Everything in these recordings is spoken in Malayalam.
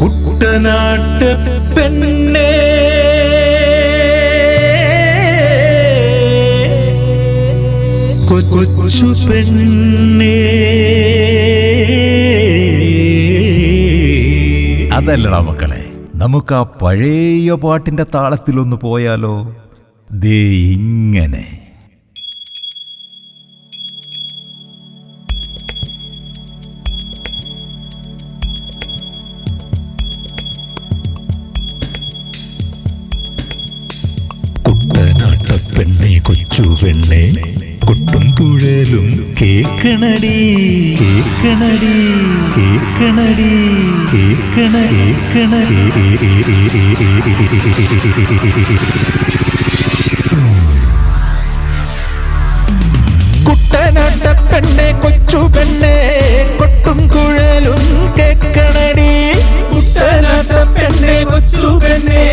കുട്ടനാട്ട് പെണ്ണേ. കൊച്ചു പെണ്ണേ. അതല്ലടാ മക്കളെ നമുക്ക് ആ പഴയ പാട്ടിന്റെ താളത്തിലൊന്ന് പോയാലോ? ദേ ഇങ്ങനെ. കൊട്ടും കുട്ടും കുഴലും കേക്കണടി കേക്കണടി കേക്കണടി കേക്കണ കേക്കണ കുട്ടനാട്ട പെണ്ണെ കൊച്ചു പെണ്ണെ കൊട്ടും കുഴലും കേക്കണടി കുട്ടനാട്ട പെണ്ണെ കൊച്ചു പെണ്ണെ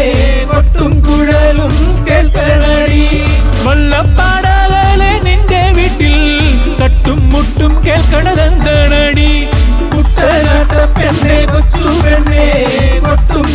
കൊട്ടും കുഴലും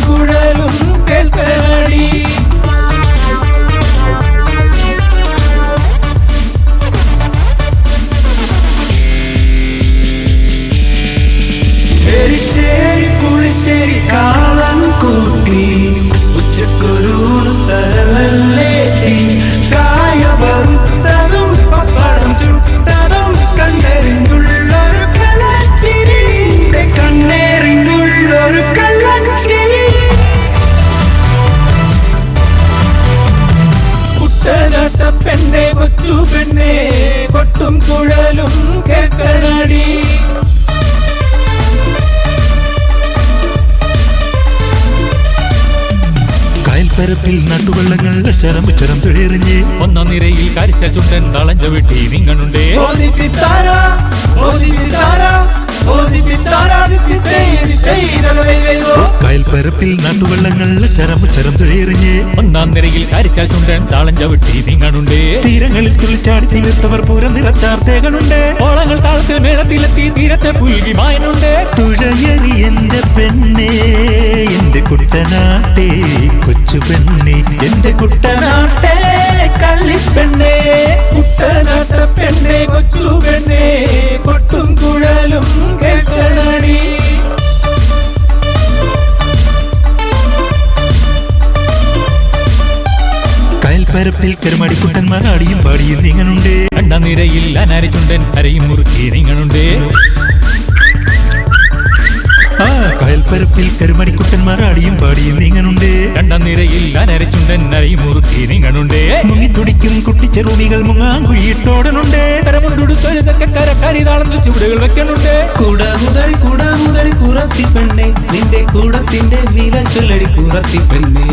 കുഴലും കേൾക്കണടി പരപ്പിൽ നട്ടുവെള്ളങ്ങൾ ചരം ചരം തുഴയെറിഞ്ഞ് ഒന്നാം നിരയിൽ കരിച്ച ചുണ്ടൻ തളഞ്ഞ വെട്ടി നിങ്ങണുണ്ടേ കായൽപ്പരപ്പിൽ നട്ടുവെള്ളങ്ങൾ ചരം ചരം തുഴയെറിഞ്ഞ് ഒന്നാം നിരയിൽ കാരിച്ചാൽ ചുണ്ടൻ താളം ചവിട്ടി നിങ്ങണുണ്ടേ തീരങ്ങളിൽ തുള്ളിച്ചാടി തീർത്തവർ പൂരം നിറച്ചാർത്തേകളുണ്ട് ഓളങ്ങൾ താളത്തിൽ മേളത്തിലെത്തി തീരത്തെ പുൽകി മായനുണ്ട്. തുഴയറി എന്റെ പെണ്ണേ എന്റെ കുട്ടനാട്ടേ കൊച്ചു പെണ്ണേ എന്റെ കുട്ടനാട്ടെ കള്ളിപ്പെണ്ണേ കുട്ടനാട്ട പെണ്ണേ കൊച്ചു കയൽപ്പരപ്പിൽ കരുമാടിക്കുട്ടന്മാർ അടിയും പാടിയും നീങ്ങനുണ്ട് രണ്ടാം നിരയിൽ അനാരി അരയും മുറുക്കി നിങ്ങണുണ്ടേ ആ കയൽപ്പരപ്പിൽ കരുമാടിക്കുട്ടന്മാർ അടിയും പാടിയും നീങ്ങനുണ്ട് രണ്ടാം നിരയിൽ അനാരി അരയും മുറുക്കി നിങ്ങണുണ്ടേ മുങ്ങിത്തുടിക്കും കുട്ടിച്ചെറുമികൾ മുങ്ങാങ്കുഴിയിട്ടോടനുണ്ട് മുങ്ങാൻ തെക്കക്കര കരിതാളത്തിൽ ചുവടുകൾ വെക്കണുണ്ട് കുടമുതടി കുടമുതടി കുറത്തി പെണ്ണെ. നിന്റെ കൂടത്തിന്റെ വില ചൊല്ലടി കുറത്തി പെണ്ണെ.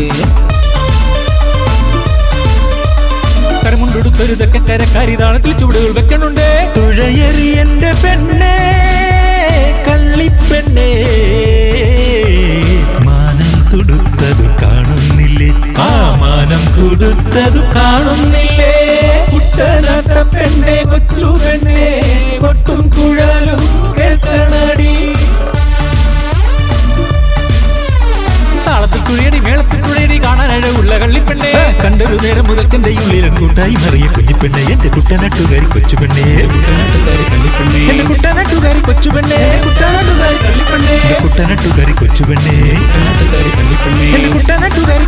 തെക്കക്കര കരിതാളത്തിൽ ചുവടുകൾ വെക്കണുണ്ട് തുഴയറി എന്റെ പെണ്ണെ കള്ളിപ്പെണ്ണെ. മാനം തുടുത്തത് കാണുന്നില്ലേ? ആ മാനം തുടുത്തത് കാണുന്നില്ലേ? കുട്ടനാട്ട പെണ്ണെ കൊച്ചു പെണ്ണെ കൊട്ടും കുഴലും കേട്ടണടി താളത്തിൽ കുഴിയടി മേളത്തിൽ കുഴിയടി. മഴയുള്ള കള്ളിപ്പെണ്ണെ. കണ്ടൊരു നേരം മുതൽ തന്റെ ഉള്ളിലും കൂട്ടായി മറിയ കുഞ്ഞിപ്പെണ്ണെ. എന്റെ കുട്ടനാട്ടുകാരി കൊച്ചുപെണ്ണെ. എന്റെ കുട്ടനാട്ടുകാരി കൊച്ചുപെണ്ണെ. കുട്ടനാട്ടുകാരി കൊച്ചുപെണ്ണെ. കുട്ടനാട്ടുകാരി